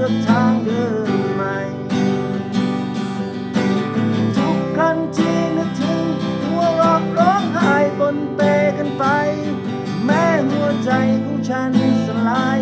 ือกทางเดินใหม่ ทุกครั้งที่นึกถึงหัวเรอะร้องไห้บนเปกันไป แม้หัวใจของฉันสลาย